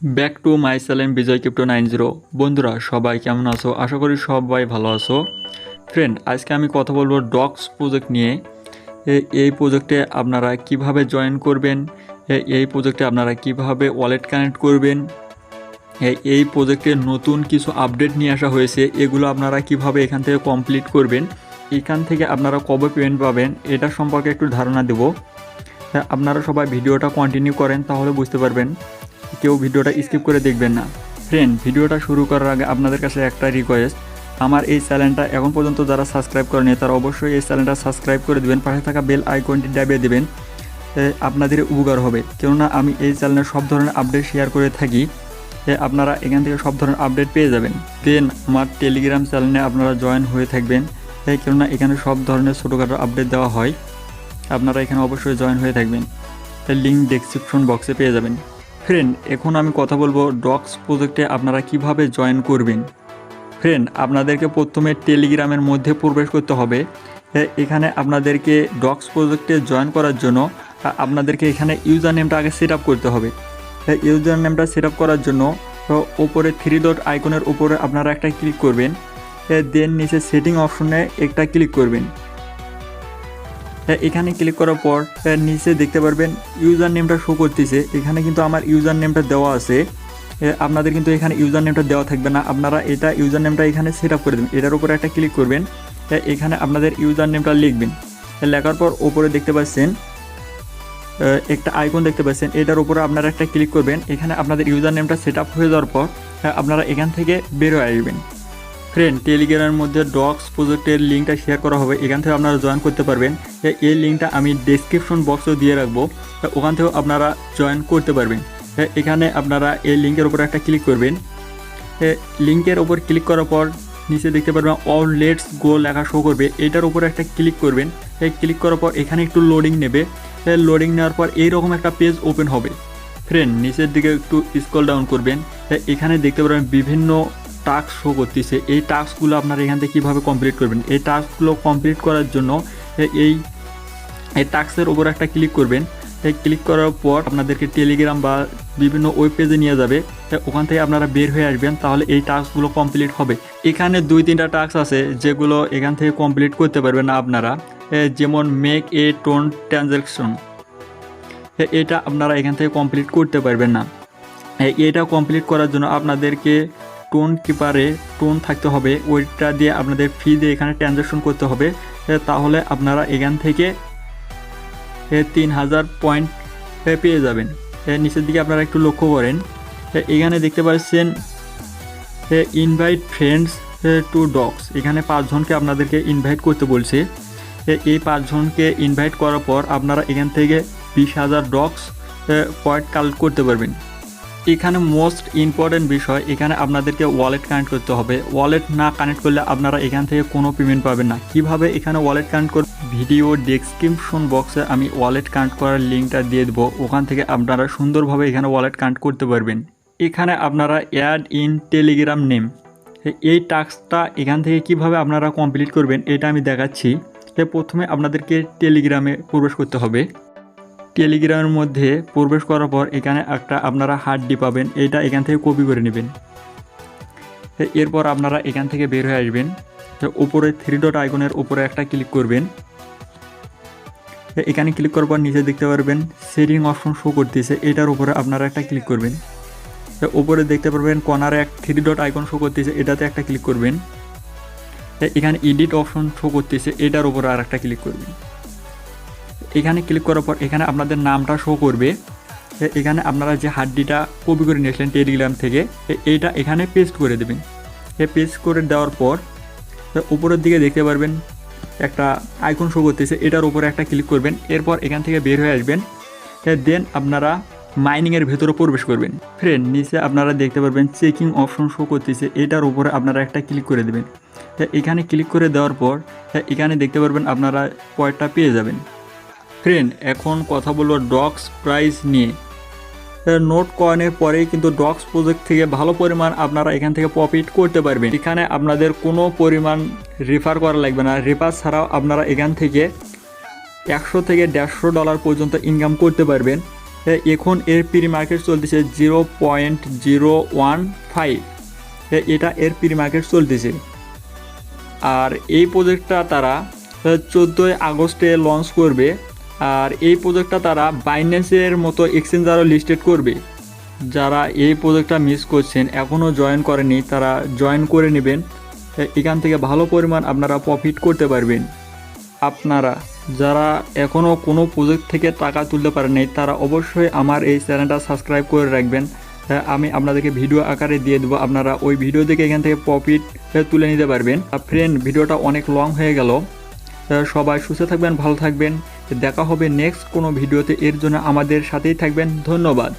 Back to my channel Bijoy crypto nine zero বন্ধুরা সবাই কেমন আছো? আশা করি সবাই ভালো আছো। ফ্রেন্ড আজকে আমি কথা বলব ডক্স প্রজেক্ট নিয়ে। এই প্রজেক্টে আপনারা কীভাবে জয়েন করবেন? এই প্রজেক্টে আপনারা কীভাবে ওয়ালেট কানেক্ট করবেন? এই প্রজেক্টে নতুন কিছু আপডেট নিয়ে আসা হয়েছে। এগুলো আপনারা কীভাবে এখান থেকে কমপ্লিট করবেন? এখান থেকে আপনারা কবে পেমেন্ট পাবেন? এটা সম্পর্কে একটু ধারণা দেব। হ্যাঁ, আপনারা সবাই ভিডিওটা কন্টিনিউ করেন তাহলে বুঝতে পারবেন। কেউ ভিডিওটা স্কিপ করে দেখবেন না। ফ্রেন্ড ভিডিওটা শুরু করার আগে আপনাদের কাছে একটা রিকোয়েস্ট আমার এই চ্যানেলটা এখন পর্যন্ত যারা সাবস্ক্রাইব করেনি, তারা অবশ্যই এই চ্যানেলটা সাবস্ক্রাইব করে দেবেন। পাশে থাকা বেল আইকনটি দাবিয়ে দেবেন আপনাদের উপকার হবে। কেননা আমি এই চ্যানেলে সব ধরনের আপডেট শেয়ার করে থাকি আপনারা এখান থেকে সব ধরনের আপডেট পেয়ে যাবেন। দেন আমার টেলিগ্রাম চ্যানেলে আপনারা জয়েন হয়ে থাকবেন কেননা এখানে সব ধরনের ছোটোখাটো আপডেট দেওয়া হয়। আপনারা এখানে অবশ্যই জয়েন হয়ে থাকবেন। লিঙ্ক ডেসক্রিপশন বক্সে পেয়ে যাবেন। ফ্রেন্ড এখন আমি কথা বলব ডক্স প্রজেক্টে আপনারা কীভাবে জয়েন করবেন। ফ্রেন্ড আপনাদেরকে প্রথমে টেলিগ্রামের মধ্যে প্রবেশ করতে হবে। এখানে আপনাদেরকে ডক্স প্রজেক্টে জয়েন করার জন্য আপনাদেরকে এখানে ইউজার নেমটা আগে সেট করতে হবে। ইউজার নেমটা সেট করার জন্য ওপরে থ্রি ডট আইকনের উপরে আপনারা একটা ক্লিক করবেন। দেন নিচে সেটিং অপশনে একটা ক্লিক করবেন। এখানে ক্লিক করার পর হ্যাঁ, নিচে দেখতে পারবেন ইউজার নেমটা শো করতেছে। এখানে কিন্তু আমার ইউজার নেমটা দেওয়া আছে। আপনাদের কিন্তু এখানে ইউজার নেমটা দেওয়া থাকবে না। আপনারা এটা ইউজার নেমটা এখানে সেট আপ করে দেবেন। এটার উপরে একটা ক্লিক করবেন। হ্যাঁ, এখানে আপনাদের ইউজার নেমটা লিখবেন। হ্যাঁ, লেখার পর ওপরে দেখতে পাচ্ছেন একটা আইকন দেখতে পাচ্ছেন। এটার উপরে আপনারা একটা ক্লিক করবেন। এখানে আপনাদের ইউজার নেমটা সেট আপ হয়ে যাওয়ার পর হ্যাঁ, আপনারা এখান থেকে বেরোয় আসবেন। ফ্রেন্ড টেলিগ্রামের মধ্যে ডক্স প্রজেক্টের লিঙ্কটা শেয়ার করা হবে। এখান থেকে আপনারা জয়েন করতে পারবেন। এই লিঙ্কটা আমি ডেসক্রিপশন বক্সেও দিয়ে রাখব। ওখান থেকেও আপনারা জয়েন করতে পারবেন। এখানে আপনারা এই লিঙ্কের উপর একটা ক্লিক করবেন। লিঙ্কের ওপর ক্লিক করার পর নিচে দেখতে পারবেন অল লেটস গো লেখা শো করবে। এটার উপর একটা ক্লিক করবেন। ক্লিক করার পর এখানে একটু লোডিং নেবে। লোডিং নেওয়ার পর এইরকম একটা পেজ ওপেন হবে। ফ্রেন্ড নিচের দিকে একটু স্ক্রল ডাউন করবেন। এখানে দেখতে পারবেন বিভিন্ন টাস্ক শো করতেছে, এই টাস্কগুলো আপনারা এখান থেকে কীভাবে কমপ্লিট করবেন? এই টাস্কগুলো কমপ্লিট করার জন্য এই এই টাস্কের ওপর একটা ক্লিক করবেন। এই ক্লিক করার পর আপনাদেরকে টেলিগ্রাম বা বিভিন্ন ওয়েব পেজে নিয়ে যাবে। ওখান থেকে আপনারা বের হয়ে আসবেন, তাহলে এই টাস্কগুলো কমপ্লিট হবে। এখানে দুই তিনটা টাস্ক আছে, যেগুলো এখান থেকে কমপ্লিট করতে পারবেন আপনারা। যেমন মেক এ টোন ট্রানজ্যাকশন এটা আপনারা এখান থেকে কমপ্লিট করতে পারবেন না। এটা কমপ্লিট করার জন্য আপনাদেরকে টোন কিপারে টোন থাকতে হবে, ওইটা দিয়ে আপনাদের ফি দিয়ে এখানে ট্রানজ্যাকশন করতে হবে তাহলে আপনারা এখান থেকে তিন হাজার পয়েন্ট পেয়ে যাবেন। নিচের দিকে আপনারা একটু লক্ষ্য করেন এখানে দেখতে পাচ্ছেন ইনভাইট ফ্রেন্ডস টু ডগস এখানে পাঁচজনকে আপনাদেরকে ইনভাইট করতে বলছে। এই পাঁচজনকে ইনভাইট করার পর আপনারা এখান থেকে বিশ হাজার ডগস পয়েন্ট কালেক্ট করতে পারবেন। এখানে মোস্ট ইম্পর্ট্যান্ট বিষয়, এখানে আপনাদেরকে ওয়ালেট কানেক্ট করতে হবে। ওয়ালেট না কানেক্ট করলে আপনারা এখান থেকে কোনো পেমেন্ট পাবেন না। কীভাবে এখানে ওয়ালেট কানেক্ট করবে? ভিডিও ডেসক্রিপশন বক্সে আমি ওয়ালেট কানেক্ট করার লিঙ্কটা দিয়ে দেবো। ওখান থেকে আপনারা সুন্দরভাবে এখানে ওয়ালেট কানেক্ট করতে পারবেন। এখানে আপনারা অ্যাড ইন টেলিগ্রাম নেম এই টাস্কটা এখান থেকে কীভাবে আপনারা কমপ্লিট করবেন, এটা আমি দেখাচ্ছি। প্রথমে আপনাদেরকে টেলিগ্রামে প্রবেশ করতে হবে। টেলিগ্রামের মধ্যে প্রবেশ করার পর এখানে একটা আপনারা হার্ডডি পাবেন, এটা এখান থেকে কপি করে নেবেন। এরপর আপনারা এখান থেকে বের হয়ে আসবেন। তো উপরে থ্রি ডট আইকনের উপরে একটা ক্লিক করবেন। এখানে ক্লিক করার পর নিচে দেখতে পারবেন সেটিং অপশন শো করতেছে, এটার উপরে আপনারা একটা ক্লিক করবেন। তো উপরে দেখতে পারবেন কর্নারে এক থ্রি ডট আইকন শো করতেছে, এটাতে একটা ক্লিক করবেন। এখানে এডিট অপশন শো করতেছে, এটার উপরে আর একটা ক্লিক করবেন। এখানে ক্লিক করার পর এখানে আপনাদের নামটা শো করবে। এখানে আপনারা যে হাড্ডিটা কপি করে নিয়েছিলেন টেলিগ্রাম থেকে এইটা এখানে পেস্ট করে দেবেন। এ পেস্ট করে দেওয়ার পর উপরের দিকে দেখতে পারবেন, একটা আইকন শো করতেছে, এটার উপরে একটা ক্লিক করবেন, এরপর এখান থেকে বের হয়ে আসবেন। দেন আপনারা মাইনিংয়ের ভেতরে প্রবেশ করবেন। ফ্রেন্ড নিচে আপনারা দেখতে পারবেন চেকিং অপশন শো করতেছে, এটার উপরে আপনারা একটা ক্লিক করে দেবেন। এখানে ক্লিক করে দেওয়ার পর এখানে দেখতে পারবেন আপনারা পয়েন্টটা পেয়ে যাবেন। ফ্রেন্ড এখন কথা বলব ডক্স প্রাইস নিয়ে। নোট কয়েনের পরেই কিন্তু ডক্স প্রজেক্ট থেকে ভালো পরিমাণ আপনারা এখান থেকে প্রফিট করতে পারবেন। এখানে আপনাদের কোনো পরিমাণ রেফার করা লাগবে না। রেফার ছাড়াও আপনারা এখান থেকে একশো থেকে দেড়শো ডলার পর্যন্ত ইনকাম করতে পারবেন। এখন এর প্রি মার্কেট চলতেছে zero point zero one five এটা এর প্রি মার্কেট চলতেছে। আর এই প্রজেক্টটা তারা চোদ্দোই আগস্টে লঞ্চ করবে। আর এই প্রজেক্টটা তারা বাইন্যান্সের মতো এক্সচেঞ্জ আরও লিস্টেড করবে। যারা এই প্রজেক্টটা মিস করছেন, এখনও জয়েন করেনি তারা জয়েন করে নেবেন। এখান থেকে ভালো পরিমাণ আপনারা প্রফিট করতে পারবেন। আপনারা, যারা এখনও কোনো প্রজেক্ট থেকে টাকা তুলতে পারেন তারা অবশ্যই আমার এই চ্যানেলটা সাবস্ক্রাইব করে রাখবেন। আমি আপনাদেরকে ভিডিও আকারে দিয়ে দেবো, আপনারা ওই ভিডিও দেখে এখান থেকে প্রফিট তুলে নিতে পারবেন। ফ্রেন্ড ভিডিওটা অনেক লং হয়ে গেল। সবাই সুস্থ থাকবেন, ভালো থাকবেন। দেখা হবে নেক্সট কোনো ভিডিওতে। এর জন্য আমাদের সাথেই থাকবেন। ধন্যবাদ।